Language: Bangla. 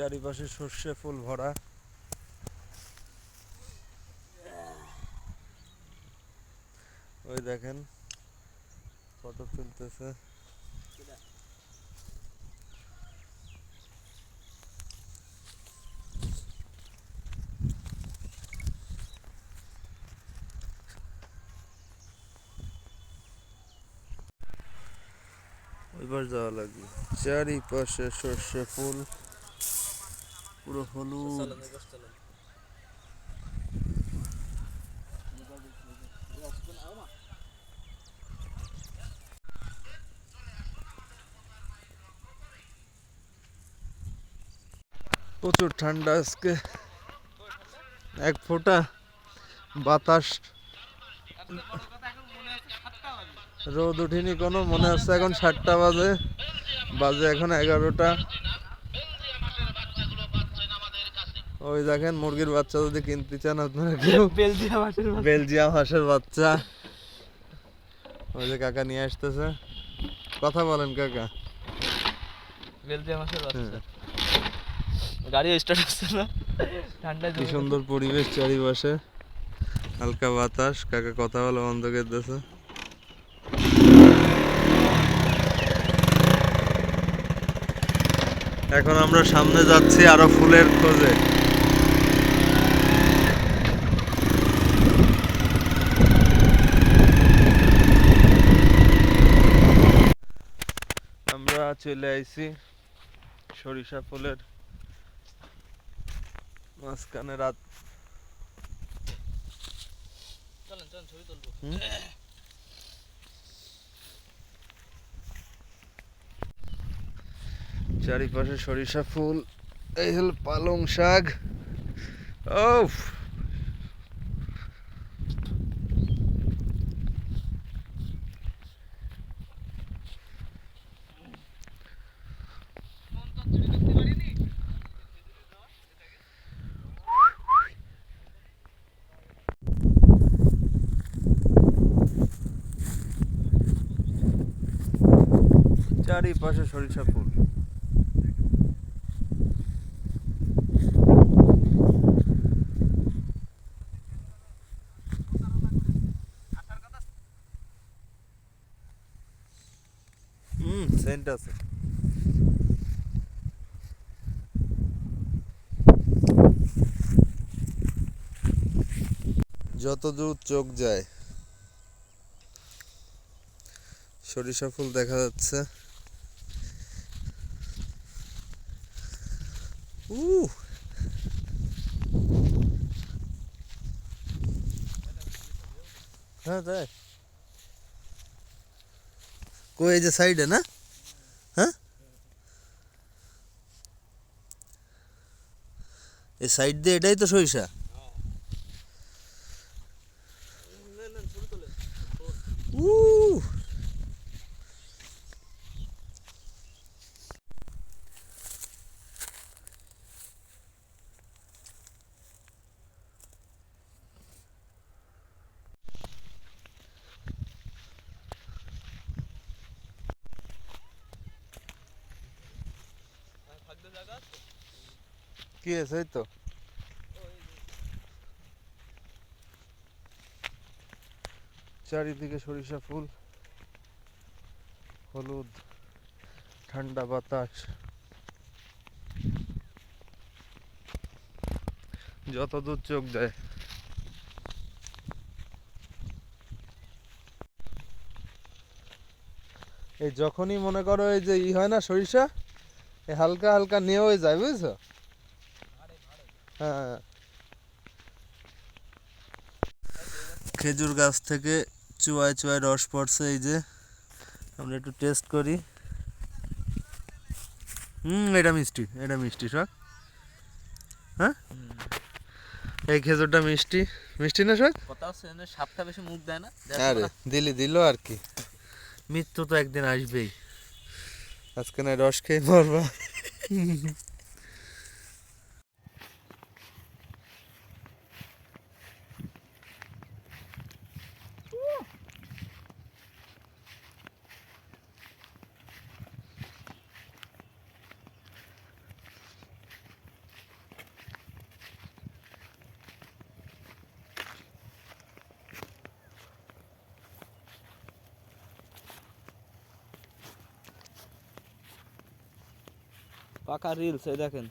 চারিপাশে সর্ষে ফুল ভরা। ওই দেখেন ফটো তুলতেছে। ওইবার যাওয়া লাগবে। চারিপাশে সর্ষে ফুল। পুরো হলুদ। প্রচুর ঠান্ডা আজকে। এক ফোঁটা বাতাস। রোদ উঠিনি কোনো মনে হচ্ছে এখন সাতটা বাজে। বাজে এখন এগারোটা। ওই দেখেন মুরগির বাচ্চা যদি কিনতে চান আপনারা কেউ বেলজিয়াম হাঁসের। বেলজিয়াম হাঁসের বাচ্চা। ওই যে কাকা নিয়ে আসতেছে। কথা বলেন কাকা। বেলজিয়াম হাঁসের বাচ্চা। হ্যাঁ। গাড়ি স্টার্ট হচ্ছে না। ঠান্ডায় কি সুন্দর পরিবেশ চারিপাশে। হালকা বাতাস। কাকা কথা বলে বন্ধ করে দিয়েছে এখন আমরা সামনে যাচ্ছি আরও ফুলের খোঁজে আমরা চলে আইছি। সরিষা ফুলের মাঝখানে রাত? চারিপাশে সরিষা ফুল এই হল পালং শাক। ওফ চারিপাশে সরিষা ফুল। যত দূর চোখ যায় সরিষা ফুল দেখা যাচ্ছে। উহ হ্যাঁ তাই কই এই যে সাইডে না হ্যাঁ এই সাইড দিয়ে এটাই তো সরিষা কি আছে তো? চারিদিকে সরিষা ফুল, হলুদ, ঠান্ডা বাতাস। যত দূর চোখ যায়। এই যখনই মনে করো এই যে ই হয় না সরিষা, এই হালকা হালকা নিয়ে হয়ে যায়, বুঝছ? হ্যাঁ। খেজুর গাছ থেকে চুয়ায় চুয়ায় রস পড়ছে এই যে। আমরা একটু টেস্ট করি। হুম এটা মিষ্টি এটা মিষ্টি সব হ্যাঁ? এই খেজুরটা মিষ্টি। মিষ্টি না সব কথা হচ্ছে সাপটা বেশি মুখ দেয় না আরে দিলি দিল আর কি। মৃত্যু তো একদিন আসবেই। আজকে না রস খেয়ে মরবা। পাকা রিলস এই দেখেন।